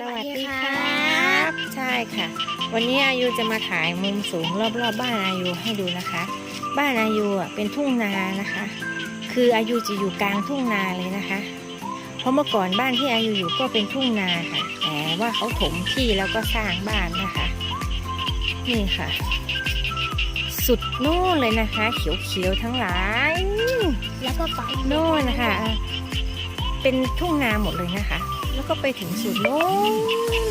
สวัสดีครับ ใช่ค่ะ วันนี้อายุจะมาถ่ายมุมสูงรอบๆบบ้านอายุให้ดูนะคะ บ้านอายุอะเป็นทุ่งนานะคะ คืออายุจะอยู่กลางทุ่งนาเลยนะคะ เพราะเมื่อก่อนบ้านที่อายุอยู่ก็เป็นทุ่งนาค่ะ แต่ว่าเขาถมที่แล้วก็สร้างบ้านนะคะ นี่ค่ะ สุดนู่นเลยนะคะ เขียวๆทั้งหลาย แล้วก็ไปโน่นนะคะ เป็นทุ่งนาหมดเลยนะคะ แล้วก็ไปถึงสุดโน่น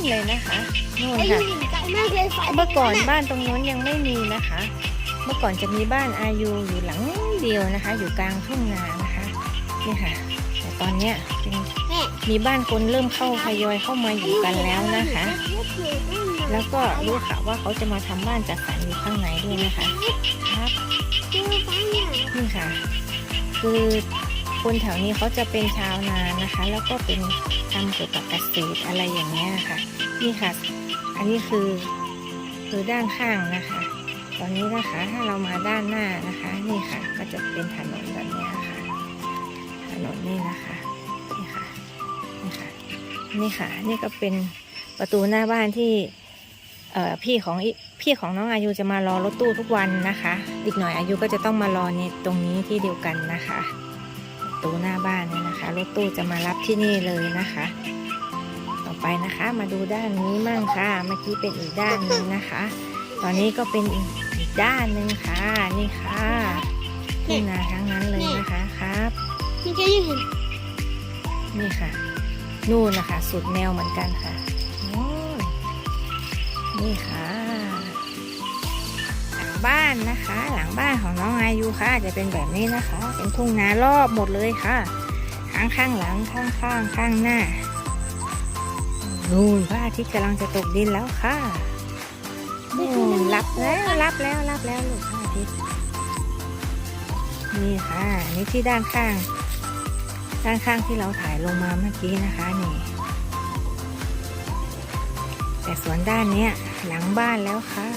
เลยนะคะโน่นไอ้ค่ะหินไกลมากเลยไฟเมื่อก่อนบ้านตรงนู้นยังไม่มีนะคะ เมื่อก่อนจะมีบ้านอายุอยู่หลังเดียวนะคะ อยู่กลางทุ่งนานะคะนี่ค่ะ แต่ตอนเนี้ยเป็นแม่มีบ้านคนเริ่มเข้าทยอยเข้ามาอยู่กันแล้วนะคะ แล้วก็รู้ค่ะว่าเขาจะมาทำบ้านจัดสรรอยู่ข้างในด้วยนะคะครับนี่ค่ะ คือคนแถวนี้เขาจะเป็นชาวนานะคะ แล้วก็เป็น ทำเกี่ยวกับเกษตรอะไรอย่างเงี้ยค่ะ นี่ค่ะ อันนี้คือคือด้านข้างนะคะ ตอนนี้นะคะถ้าเรามาด้านหน้านะคะ นี่ค่ะ ก็จะเป็นถนนแบบนี้ค่ะ ถนนนี่นะคะนี่ค่ะนี่ค่ะนี่ค่ะ นี่ก็เป็นประตูหน้าบ้านที่เอ่อพี่ของพี่ของน้องอายุจะมารอรถตู้ทุกวันนะคะ อีกหน่อยอายุก็จะต้องมารอในตรงนี้ที่เดียวกันนะคะ ตูหน้าบ้านเนี่ยนะคะ รถตู้จะมารับที่นี่เลยนะคะ ต่อไปนะคะมาดูด้านนี้มั่งค่ะ เมื่อกี้เป็นอีกด้านนึงนะคะ ตอนนี้ก็เป็นอีกด้านหนึ่งค่ะ นี่ค่ะทุ่งนาทั้งนั้นเลยนะคะครับนี่จะยังเห็นนี่ค่ะ นู่นนะคะ สุดแนวเหมือนกันค่ะนี่ค่ะ บ้านนะคะ หลังบ้านของน้องอายุค่ะจะเป็นแบบนี้นะคะ เป็นทุ่งนารอบหมดเลยค่ะข้างข้างหลังข้างข้างข้างหน้านู่นพระอาทิตย์กำลังจะตกดินแล้วค่ะนู่นรับแล้วรับแล้วรับแล้วลูกพระอาทิตย์นี่ค่ะนี่ที่ด้านข้าง ด้านข้างที่เราถ่ายลงมาเมื่อกี้นะคะนี่แต่สวนด้านเนี้ยหลังบ้านแล้วค่ะ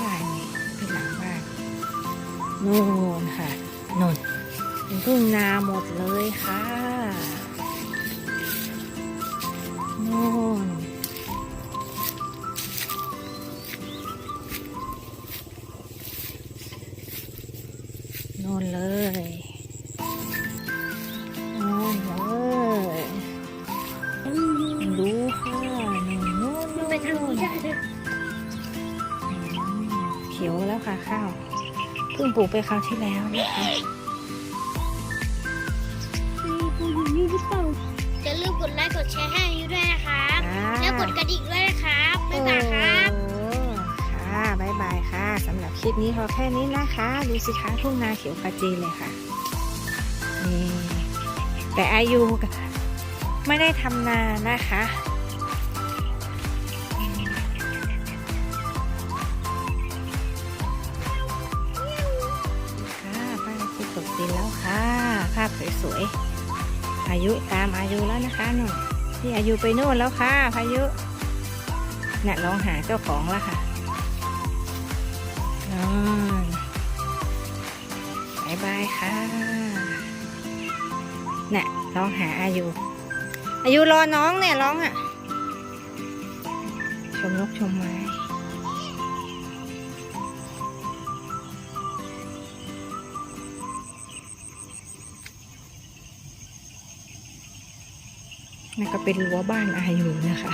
นู่นค่ะนู่นเป็นทุ่งนาหมดเลยค่ะนู่นนู่นเลยนู่นเลยดูค่ะนู่นนู่นมันไปทางนี้ได้เลยเขียวแล้วค่ะข้าว เพิ่งปลูกไปคราวที่แล้วนะคะนี่หรือเปล่าอย่าลืมกดไลค์กดแชร์ให้อายุด้วยนะครับ แล้วกดกระดิ่งด้วยนะครับบ๊ายบายครับโอ้ค่ะบายบายค่ะสำหรับคลิปนี้พอแค่นี้นะคะ ดูสิคะทุ่งนาเขียวขจีเลยค่ะนี่แต่อายุไม่ได้ทำนานะคะค่ะ นแล้วค่ะ ภาพสวยๆ อายุตามอายุแล้วนะคะหนุ่นที่อายุไปโน่นแล้วค่ะ พายุน่ะร้องหาเจ้าของแล้วค่ะนอนบายบายค่ะน่ะร้องหาอายุ อายุรอน้องเนี่ยร้องอะ ชมนกชมไม้ นั่นก็เป็นรั้วบ้านอายุนะคะ